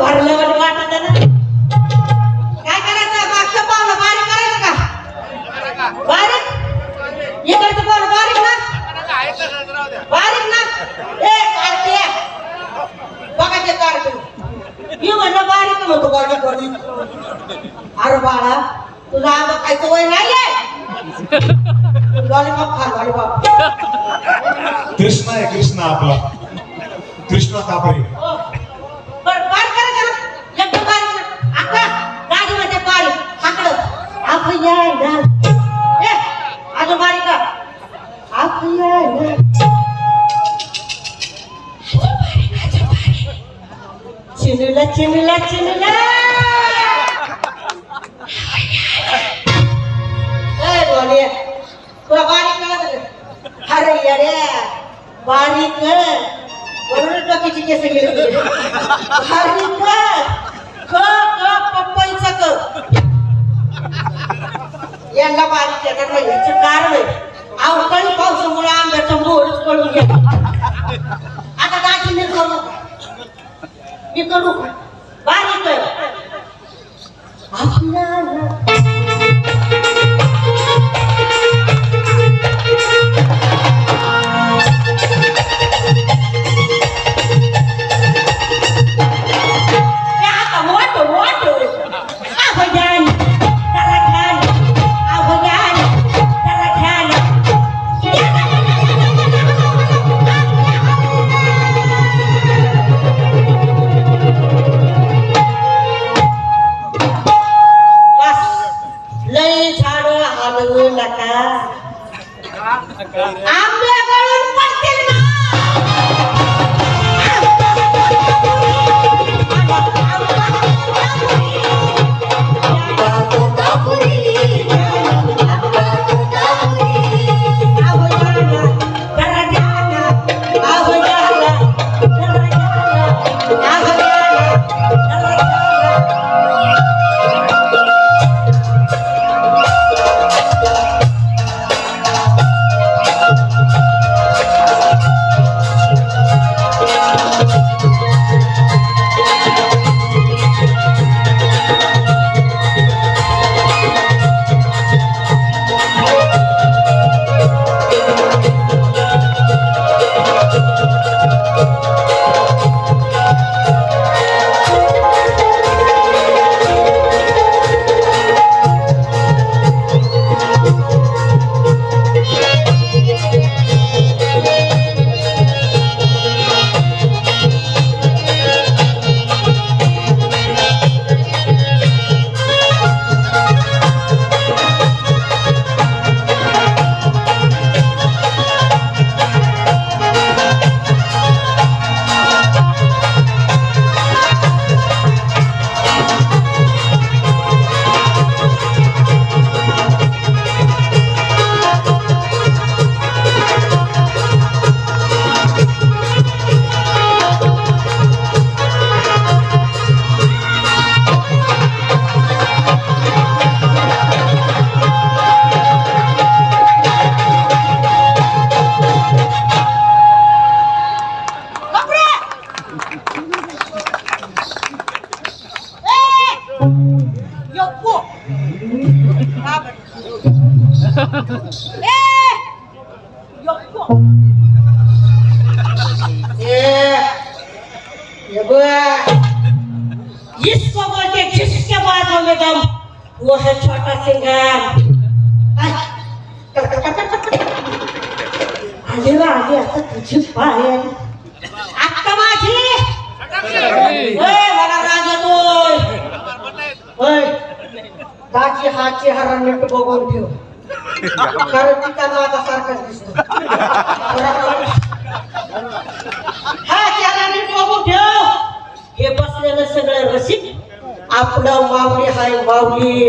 भरल्यावर म्हणजे वाटत ना? काय करायचं? मागचं पावलं बारीक करायचं का? बारीक? इकडचं पावलं बारीक ना? बारीक ना? ए कार्तिया बघा ते कार्तिक मी म्हणलं बारीक म्हणतो बारीक बारीक अरे बाळा तुझा आंबा खायचं वय नाहीये. लॉलीपॉप खा लॉलीपॉप. कृष्णा आहे कृष्णा आपला. कृष्णा कापरे आकडं आपण या ना ए अजून बारीक का आपण चिनुला चिनुला चिनुला ए डोले तुला बारीक. कळत अरे अरे बारीक म्हणून डोक्याची केस गेली बारीक क क यांना बारीक येतात नाही याचं कारण अवकाळी पावसामुळे आंब्याचं मोहरच आंबे इसको बोलते जिसके बाजू में दम वो है छोटा सिंगर आले वा आले आता तुझी पाय आली आत्ता माझी ओय, दाजी हा चेहरा नीट बघून ठेव. कारण ती माझा सारखाच दिसतो. हा चेहरा नीट बघून ठेव. हे बसलेलं सगळं रसिक. आपलं माऊली हाय माऊली.